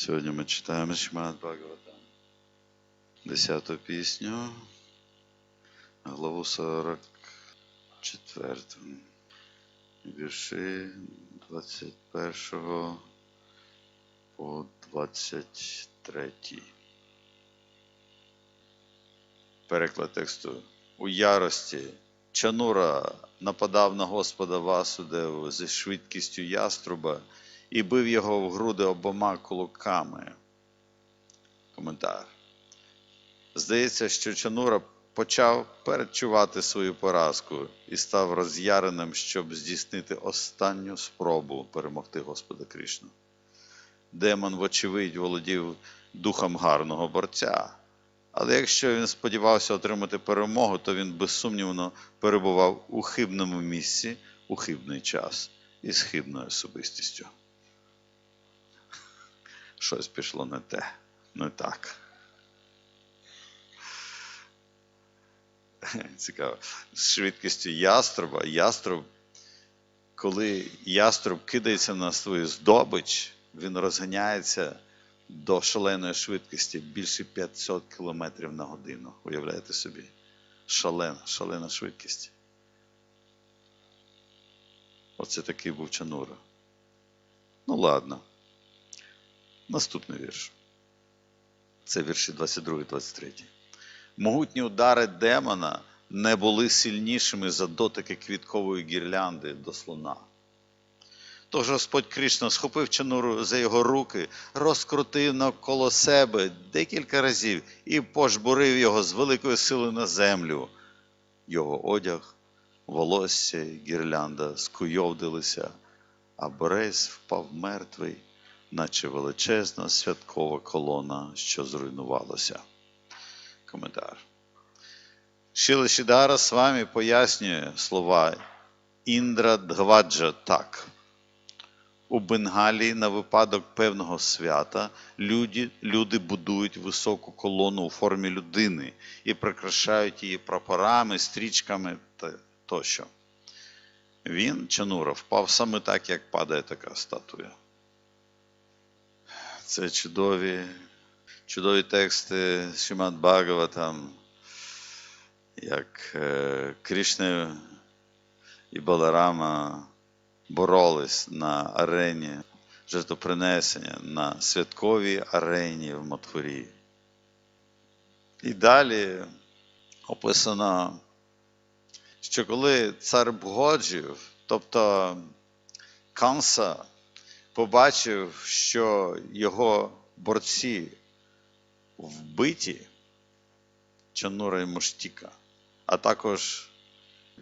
Сьогодні ми читаємо Шмат Бхагаватам. Десяту пісню, главу 44, вірші 21 по 23. Переклад тексту. У ярості Чанура нападав на Господа Васудеву зі швидкістю яструба і бив його в груди обома кулаками. Коментар. Здається, що Чанура почав передчувати свою поразку і став роз'яреним, щоб здійснити останню спробу перемогти Господа Кришну. Демон, вочевидь, володів духом гарного борця. Але якщо він сподівався отримати перемогу, то він безсумнівно перебував у хибному місці у хибний час і з хибною особистістю. Щось пішло не те, не так. Цікаво. З швидкістю яструба, яструб, коли яструб кидається на свою здобич, він розганяється до шаленої швидкості більше 500 км на годину. Уявляєте собі? Шалена, шалена швидкість. Оце такий був Чанура. Ну, ладно. Наступний вірш. Це вірші 22 23. Могутні удари демона не були сильнішими за дотики квіткової гірлянди до слона. Тож Господь Кришна схопив Чануру за його руки, розкрутив навколо себе декілька разів і пожбурив його з великою силою на землю. Його одяг, волосся гірлянда скуйовдилися, а Борис впав мертвий, наче величезна святкова колона, що зруйнувалася. Коментар. Шіла Шідара з вами пояснює слова Індра Дгваджа так. У Бенгалі на випадок певного свята люди, люди будують високу колону у формі людини і прикрашають її прапорами, стрічками та тощо. Він, Чанура, впав саме так, як падає така статуя. Це чудові, чудові тексти Шимат Бхагаватам, як е, Кришна і Баларама боролись на арені жертвопринесення, на святковій арені в Матхурі. І далі описано, що коли цар Бгоджів, тобто Канса, побачив, що його борці вбиті, Чанура і Муштіка, а також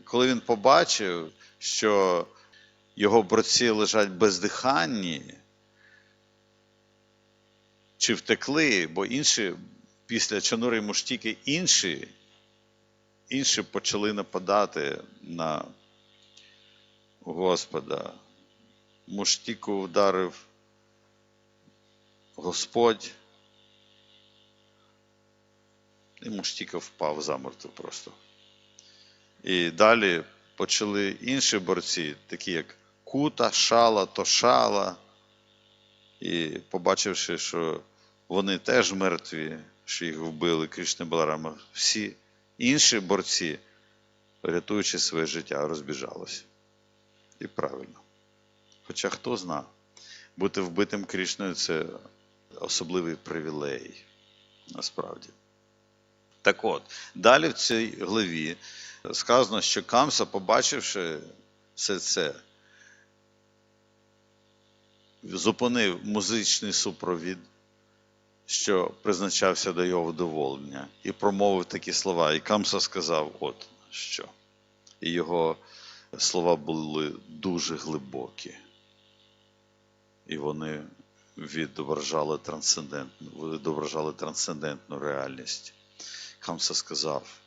коли він побачив, що його борці лежать бездиханні, чи втекли, бо інші після Чанури і Муштіки інші, інші почали нападати на Господа. Муштіку вдарив Господь, і Муштіка впав замертво просто. І далі почали інші борці, такі як Кута, Шала, Тошала, і побачивши, що вони теж мертві, що їх вбили Кришна Баларама, всі інші борці, рятуючи своє життя, розбіжалися. І правильно. Хоча хто зна, бути вбитим Кришною це особливий привілей, насправді. Так от, далі в цій главі сказано, що Камса, побачивши все це, зупинив музичний супровід, що призначався до його вдоволення, і промовив такі слова. І Камса сказав: от що. І його слова були дуже глибокі. І вони відображали трансцендентну, відображали трансцендентну реальність. Камса сказав: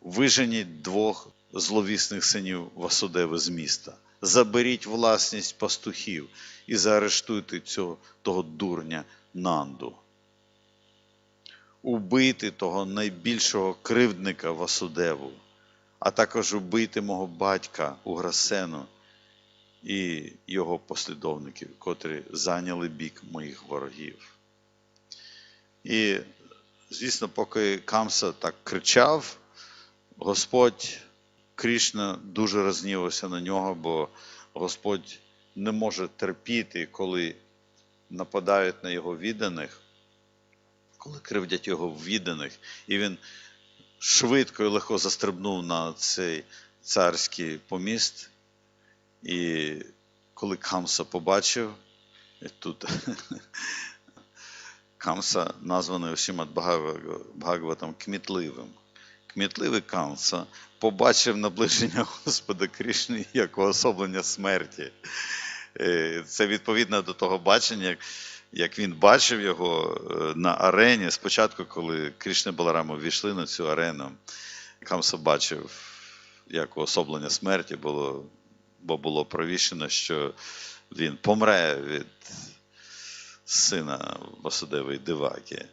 Виженіть двох зловісних синів Васудеви з міста, заберіть власність пастухів і заарештуйте цього того дурня Нанду. Убити того найбільшого кривдника Васудеву, а також убити мого батька Уграсену і його послідовників, котрі зайняли бік моїх ворогів. І, звісно, поки Камса так кричав, Господь Крішна дуже рознівався на нього, бо Господь не може терпіти, коли нападають на його відданих, коли кривдять його відданих, і він швидко і легко застрибнув на цей царський поміст. І коли Камса побачив, тут Камса названий усім Бхагаватом кмітливим. Кмітливий Камса побачив наближення Господа Кришни як уособлення смерті. Е, Це відповідно до того бачення, як, він бачив його е, на арені. Спочатку, коли Кришна Баларама ввійшли на цю арену, Камса бачив, як уособлення смерті було, бо було провіщено, що він помре від сина Васудеви Диваки.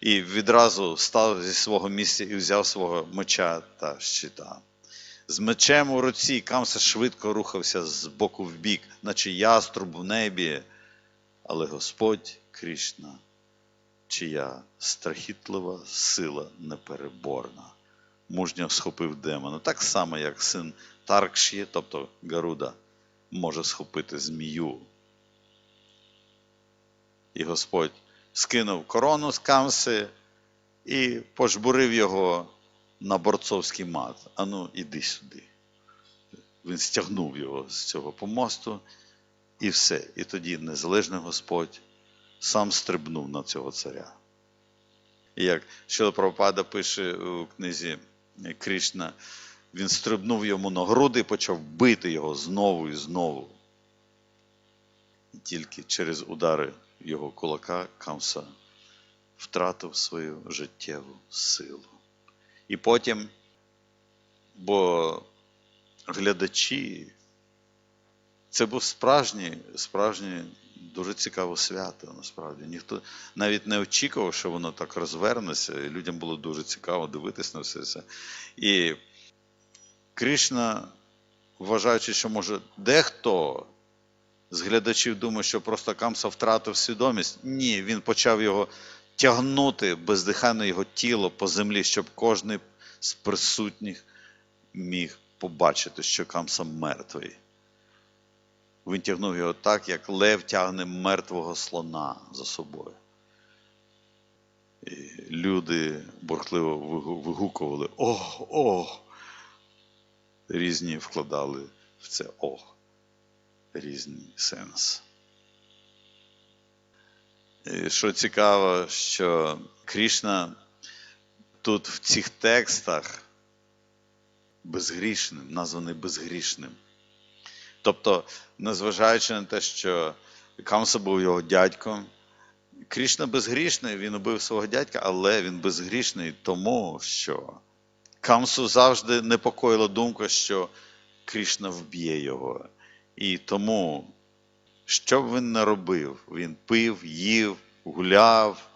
І відразу став зі свого місця і взяв свого меча та щита. З мечем у руці Камса швидко рухався з боку в бік, наче яструб в небі. Але Господь Кришна, чия страхітлива сила непереборна, мужньо схопив демона, так само, як син Таркші, тобто Гаруда, може схопити змію. І Господь скинув корону з камси і пожбурив його на борцовський мат. Ану, іди сюди. Він стягнув його з цього помосту, і все. І тоді незалежний Господь сам стрибнув на цього царя. І як Шила Прабхупада пише у книзі Кришна, він стрибнув йому на груди і почав бити його знову і знову. І тільки через удари його кулака Камса втратив свою життєву силу. І потім, бо глядачі, це був справжній, справжнє, дуже цікаве свято, насправді. Ніхто навіть не очікував, що воно так розвернеться, і людям було дуже цікаво дивитися на все це. І Кришна, вважаючи, що може дехто з глядачів думає, що просто Камса втратив свідомість. Ні, він почав його тягнути бездиханне його тіло по землі, щоб кожен з присутніх міг побачити, що Камса мертвий. Він тягнув його так, як лев тягне мертвого слона за собою. І люди бурхливо вигукували ох, ох. Різні вкладали в це ох різний сенс. І що цікаво, що Крішна тут в цих текстах безгрішним, названий безгрішним. Тобто, незважаючи на те, що Камса був його дядьком, Крішна безгрішний, він убив свого дядька, але він безгрішний тому, що Камсу завжди непокоїла думка, що Крішна вб'є його. І тому, що б він не робив, він пив, їв, гуляв,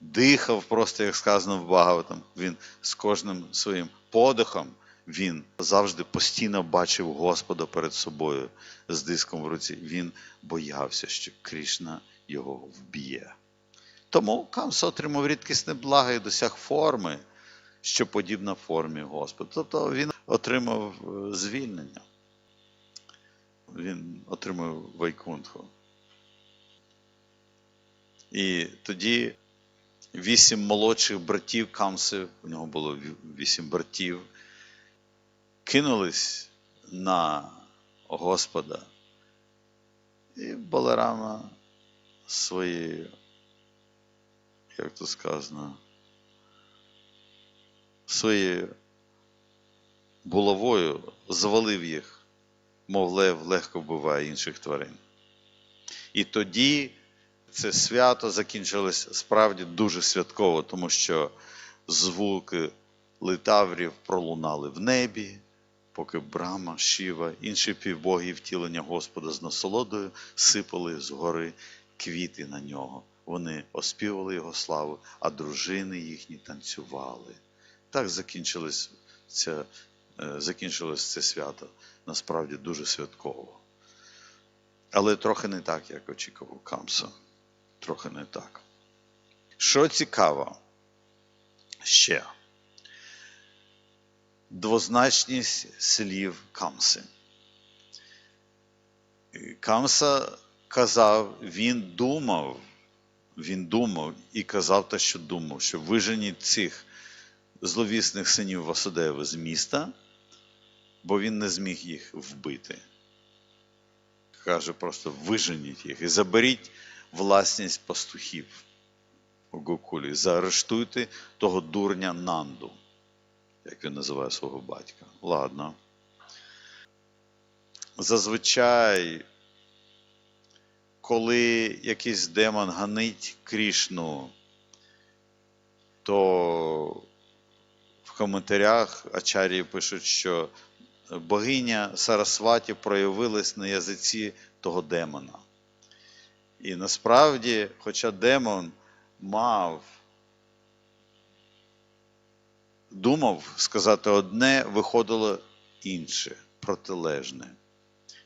дихав, просто, як сказано в Багаватам, він з кожним своїм подихом він завжди постійно бачив Господа перед собою з диском в руці. Він боявся, що Крішна його вб'є. Тому Камса отримав рідкісне благо і досяг форми, що подібна формі Господа. Тобто він отримав е, звільнення він отримав Вайкунтху. І тоді вісім молодших братів Камси, у нього було вісім братів, кинулись на Господа. І Баларама своєю, як то сказано, своєю булавою завалив їх мов лев легко вбиває інших тварин. І тоді це свято закінчилось справді дуже святково, тому що звуки литаврів пролунали в небі, поки Брама, Шіва, інші півбоги втілення Господа з насолодою сипали з гори квіти на нього. Вони оспівали його славу, а дружини їхні танцювали. Так закінчилось це, е, закінчилось це свято насправді дуже святково. Але трохи не так, як очікував Камса. Трохи не так. Що цікаво ще? Двозначність слів Камси. Камса казав, він думав, він думав і казав те, що думав, що виженіть цих зловісних синів Васудева з міста, бо він не зміг їх вбити. Каже, просто виженіть їх і заберіть власність пастухів у Гокулі. Заарештуйте того дурня Нанду, як він називає свого батька. Ладно. Зазвичай, коли якийсь демон ганить Крішну, то коментарях Ачарії пишуть, що богиня Сарасваті проявилась на язиці того демона. І насправді, хоча демон мав, думав сказати одне, виходило інше, протилежне.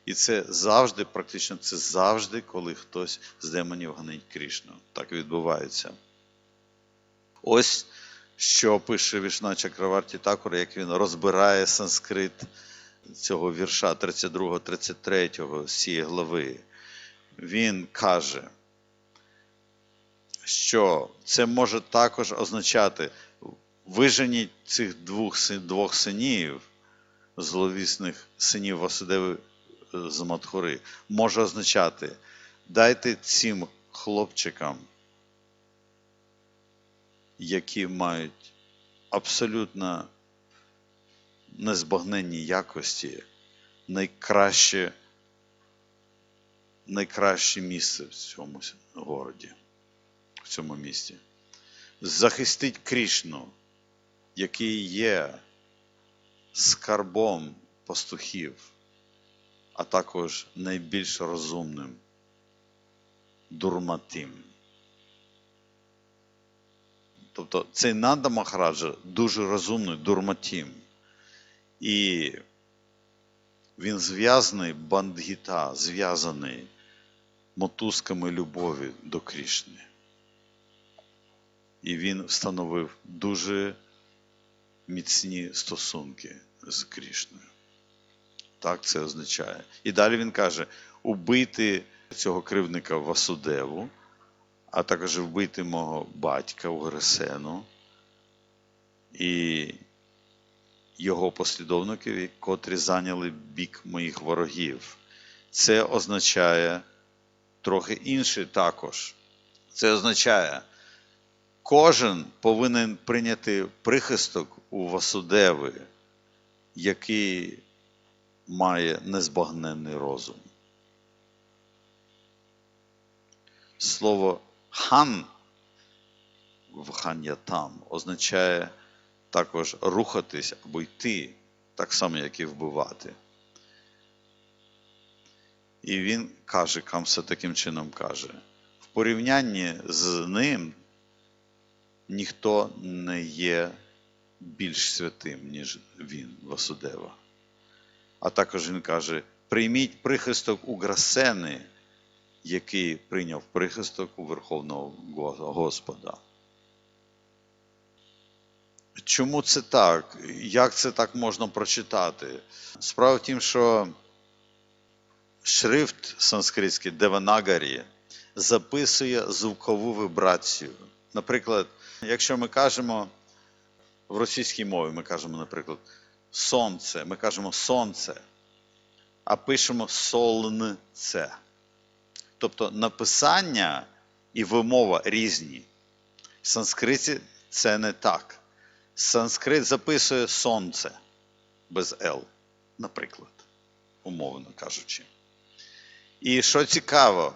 І це завжди, практично це завжди, коли хтось з демонів ганить Крішну. Так відбувається. Ось що пише Вішна Чакраварті Такур, як він розбирає санскрит цього вірша 32-33 з цієї глави. Він каже, що це може також означати виженіть цих двох, двох синів, зловісних синів Васудеви е, з Матхури, може означати дайте цим хлопчикам які мають абсолютно незбагненні якості, найкраще, найкраще місце в цьому городі, в цьому місті. Захистить Крішну, який є скарбом пастухів, а також найбільш розумним дурматим. Тобто цей Нанда Махараджа дуже розумний дурматім. І він зв'язаний бандгіта, зв'язаний мотузками любові до Крішни. І він встановив дуже міцні стосунки з Крішною. Так це означає. І далі він каже: убити цього кривника Васудеву а також вбити мого батька Угресену і його послідовників, котрі зайняли бік моїх ворогів. Це означає трохи інше також. Це означає, кожен повинен прийняти прихисток у Васудеви, який має незбагненний розум. Слово хан в хан'ятам означає також рухатись або йти, так само, як і вбивати. І він каже, Камса таким чином каже: в порівнянні з ним ніхто не є більш святим, ніж він, Васудева. А також він каже: прийміть прихисток у Грасени який прийняв прихисток у Верховного Господа. Чому це так? Як це так можна прочитати? Справа в тім, що шрифт санскритський Деванагарі записує звукову вібрацію. Наприклад, якщо ми кажемо в російській мові, ми кажемо, наприклад, сонце, ми кажемо сонце, а пишемо солнце. Тобто написання і вимова різні. В санскриті це не так. Санскрит записує сонце без Л, наприклад, умовно кажучи. І що цікаво,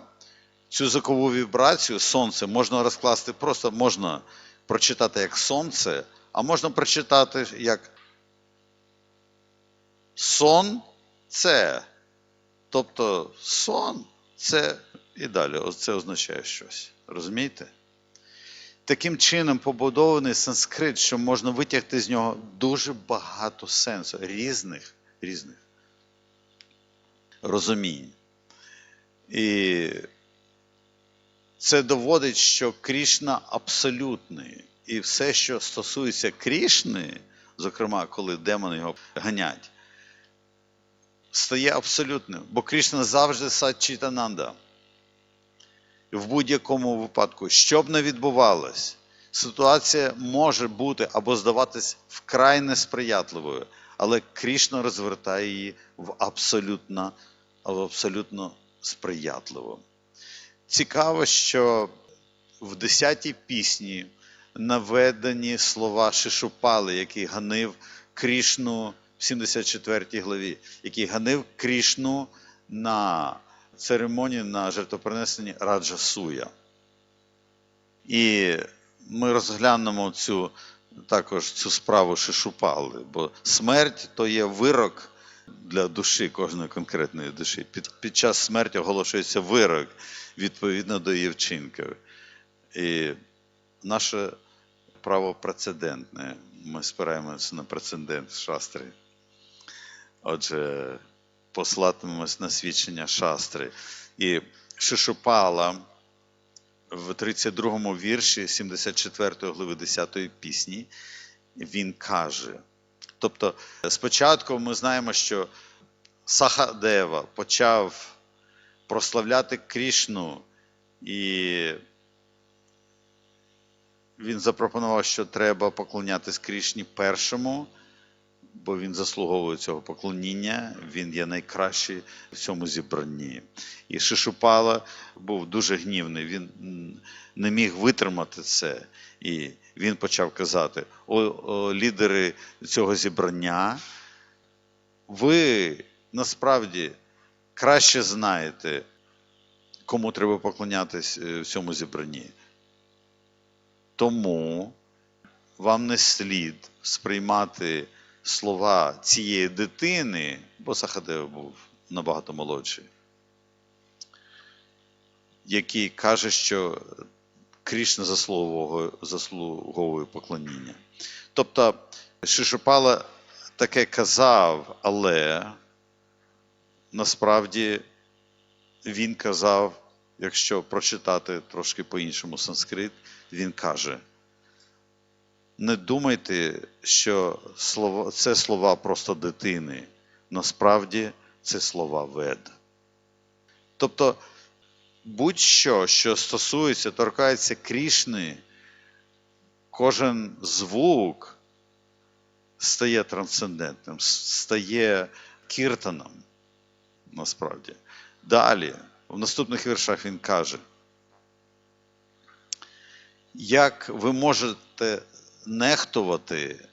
цю звукову вібрацію сонце можна розкласти, просто можна прочитати як сонце, а можна прочитати як сон це. Тобто сон це і далі. Це означає щось. Розумієте? Таким чином побудований санскрит, що можна витягти з нього дуже багато сенсу, різних різних розумінь. І це доводить, що Крішна абсолютний. І все, що стосується Крішни, зокрема, коли демони його ганять, стає абсолютним. Бо Крішна завжди садчітананда. В будь-якому випадку, що б не відбувалось, ситуація може бути або здаватись вкрай несприятливою, але Крішна розвертає її в абсолютно, в абсолютно сприятливу. Цікаво, що в 10-й пісні наведені слова Шишупали, який ганив Крішну в 74 главі, який ганив Крішну на церемонії на жертвопринесенні Раджа Суя. І ми розглянемо цю також цю справу Шишупали, бо смерть то є вирок для душі кожної конкретної душі. Під, під час смерті оголошується вирок відповідно до її вчинків. І наше право прецедентне. Ми спираємося на прецедент шастри. Отже, послатимемось на свідчення шастри. І Шишупала в 32 вірші 74 глави 10 пісні він каже. Тобто, спочатку ми знаємо, що Сахадева почав прославляти Крішну, і він запропонував, що треба поклонятись Крішні першому, бо він заслуговує цього поклоніння, він є найкращий в цьому зібранні. І Шишупала був дуже гнівний, він не міг витримати це. І він почав казати: о, о лідери цього зібрання, ви насправді краще знаєте, кому треба поклонятись в цьому зібранні. Тому вам не слід сприймати слова цієї дитини, бо Сахадев був набагато молодший, який каже, що Крішна заслуговує, заслуговує поклоніння. Тобто Шишупала таке казав, але насправді він казав, якщо прочитати трошки по-іншому санскрит, він каже: не думайте, що це слова просто дитини. Насправді це слова вед. Тобто, будь-що, що стосується, торкається Крішни, кожен звук стає трансцендентним, стає кіртаном. Насправді. Далі, в наступних віршах він каже, як ви можете нехтувати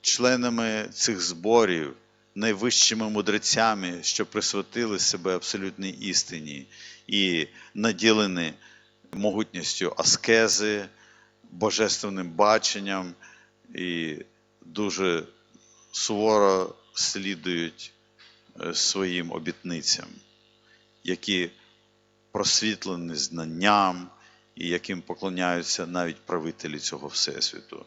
членами цих зборів, найвищими мудрецями, що присвятили себе абсолютній істині і наділені могутністю аскези, божественним баченням і дуже суворо слідують своїм обітницям, які просвітлені знанням і яким поклоняються навіть правителі цього Всесвіту.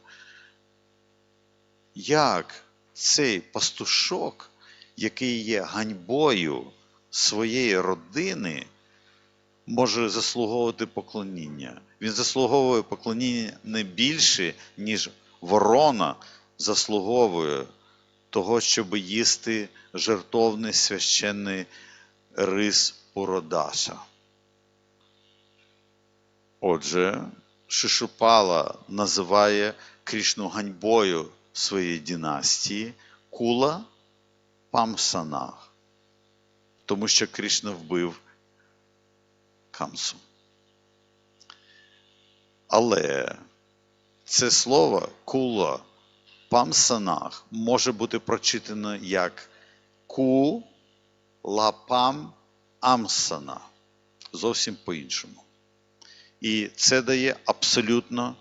Як цей пастушок, який є ганьбою своєї родини, може заслуговувати поклоніння? Він заслуговує поклоніння не більше, ніж ворона заслуговує того, щоб їсти жертовний священний рис Пуродаса. Отже, Шишупала називає Крішну ганьбою своєї династії Кула Памсанах, тому що Крішна вбив Камсу. Але це слово кула памсанах може бути прочитано як ку лапам амсана. Зовсім по-іншому. І це дає абсолютно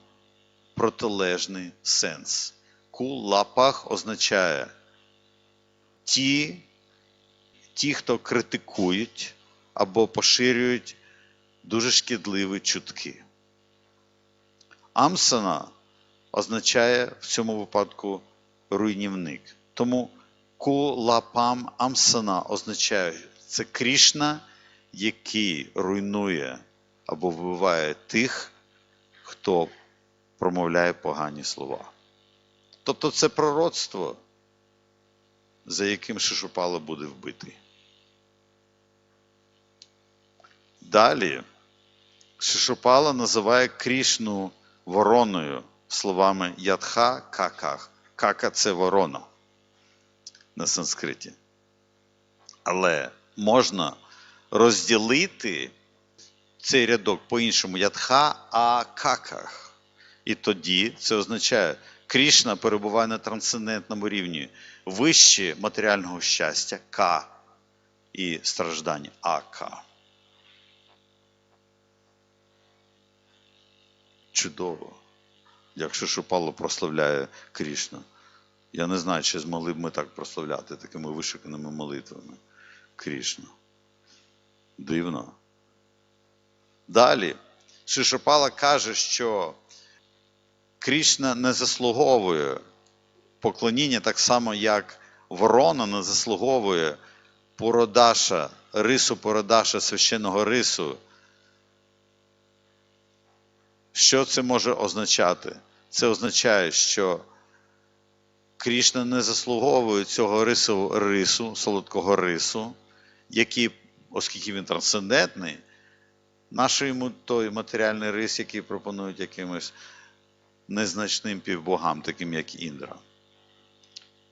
протилежний сенс. Ку-лапах означає ті, ті, хто критикують або поширюють дуже шкідливі чутки. Амсана означає в цьому випадку руйнівник. Тому ку-лапам амсана означає Це Крішна, який руйнує або вбиває тих, хто промовляє погані слова. Тобто це пророцтво, за яким Шишупала буде вбитий. Далі Шишупала називає Крішну вороною словами Ядха каках. Кака це ворона на санскриті. Але можна розділити цей рядок по-іншому ядха а каках. І тоді це означає, Крішна перебуває на трансцендентному рівні вище матеріального щастя К і страждань АК. Чудово. Якщо Шупало прославляє Крішну. Я не знаю, чи змогли б ми так прославляти такими вишиканими молитвами Крішну. Дивно. Далі Шишопала каже, що Крішна не заслуговує поклоніння так само, як ворона не заслуговує породаша, рису породаша священного рису. Що це може означати? Це означає, що Крішна не заслуговує цього рису, рису, солодкого рису, який, оскільки він трансцендентний, наш йому той матеріальний рис, який пропонують якимось незначним півбогам, таким як Індра.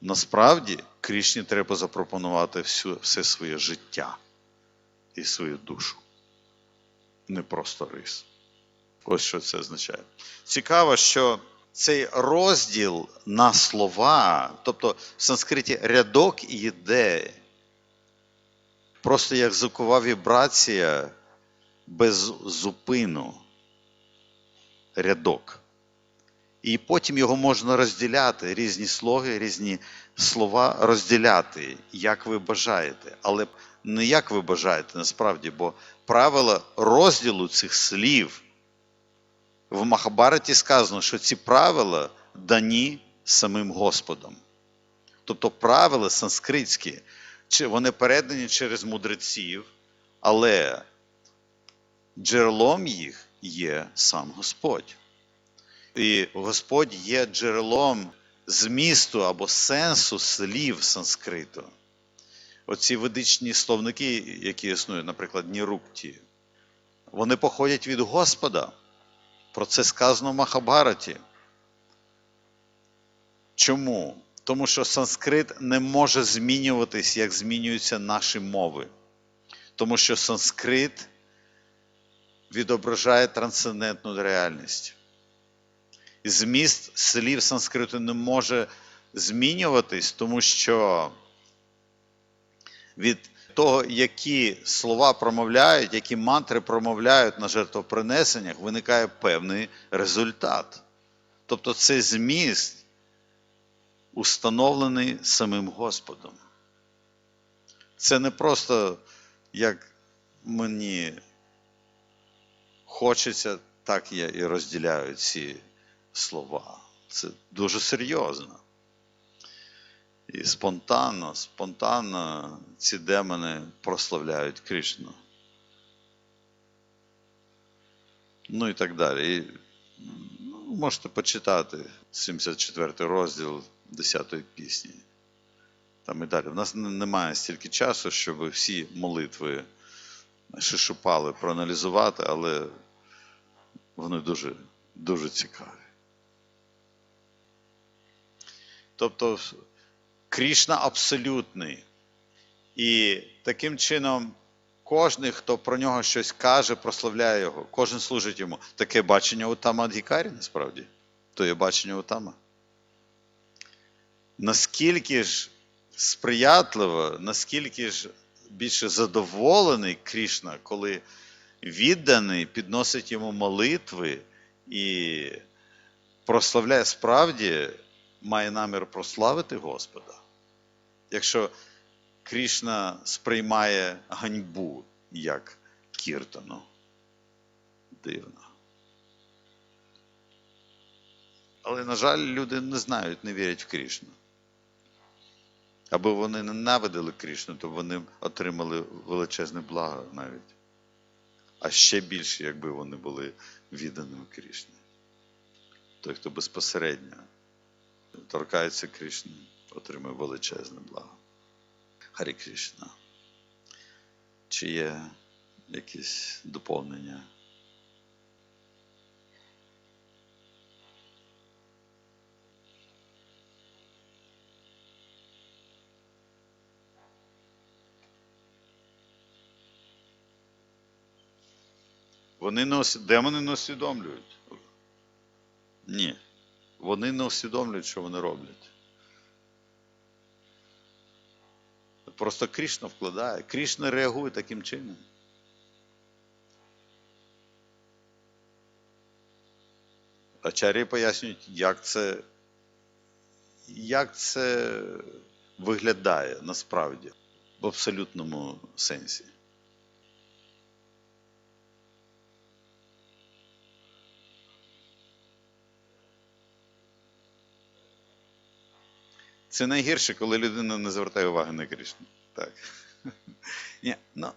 Насправді, Крішні треба запропонувати всю, все своє життя і свою душу. Не просто рис. Ось що це означає. Цікаво, що цей розділ на слова, тобто в санскриті рядок ідеї, просто як звукова вібрація без зупину. Рядок. І потім його можна розділяти, різні слоги, різні слова розділяти, як ви бажаєте. Але не як ви бажаєте насправді, бо правила розділу цих слів в Махабараті сказано, що ці правила дані самим Господом. Тобто правила санскритські, вони передані через мудреців, але джерелом їх є сам Господь. І Господь є джерелом змісту або сенсу слів санскриту. Оці ведичні словники, які існують, наприклад, Нірукті, вони походять від Господа. Про це сказано в Махабараті. Чому? Тому що санскрит не може змінюватись, як змінюються наші мови. Тому що санскрит відображає трансцендентну реальність. Зміст слів санскриту не може змінюватись, тому що від того, які слова промовляють, які мантри промовляють на жертвопринесеннях, виникає певний результат. Тобто цей зміст установлений самим Господом. Це не просто як мені хочеться, так я і розділяю ці слова. Це дуже серйозно. І спонтанно, спонтанно ці демони прославляють Кришну. Ну і так далі. І, ну, Можете почитати 74 розділ 10-ї пісні. Там і далі. У нас немає стільки часу, щоб всі молитви шишупали проаналізувати, але вони дуже, дуже цікаві. Тобто Крішна абсолютний. І таким чином, кожен, хто про нього щось каже, прославляє його, кожен служить йому. Таке бачення Утама Адгікарі, насправді, то є бачення Утама. Наскільки ж сприятливо, наскільки ж більше задоволений Крішна, коли відданий підносить йому молитви і прославляє справді має намір прославити Господа, якщо Крішна сприймає ганьбу як кіртану. Дивно. Але, на жаль, люди не знають, не вірять в Крішну. Аби вони ненавидили Крішну, то вони отримали величезне благо навіть. А ще більше, якби вони були відданими Крішні. Той, хто безпосередньо торкається Крішни, отримує величезне благо. Харі Крішна. Чи є якісь доповнення? Вони не усі... демони не усвідомлюють. Ні. Вони не усвідомлюють, що вони роблять. Просто Крішна вкладає. Крішна реагує таким чином. Ачарі пояснюють, як це, як це виглядає насправді в абсолютному сенсі. Це найгірше, коли людина не звертає уваги на Кришну. Так. Ні, ну,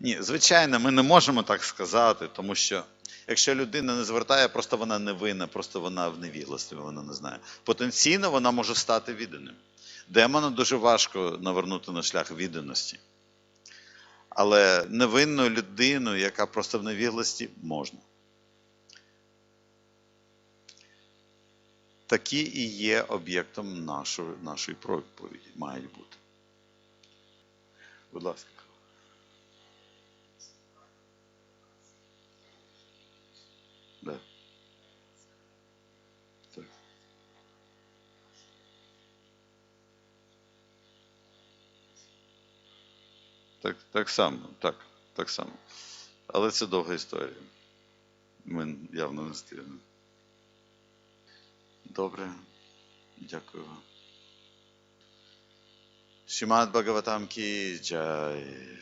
ні, звичайно, ми не можемо так сказати, тому що якщо людина не звертає, просто вона не винна, просто вона в невігластві, вона не знає. Потенційно вона може стати відданим. Демону дуже важко навернути на шлях відданості. Але невинну людину, яка просто в невігласті, можна. Такі і є об'єктом нашої, нашої проповіді, мають бути. Будь ласка. Да. Так. Так, само, так, так само. Але це довга історія. Ми явно не встигнемо. Добре. Дякую. Шимат Бхагаватам Ки Джай.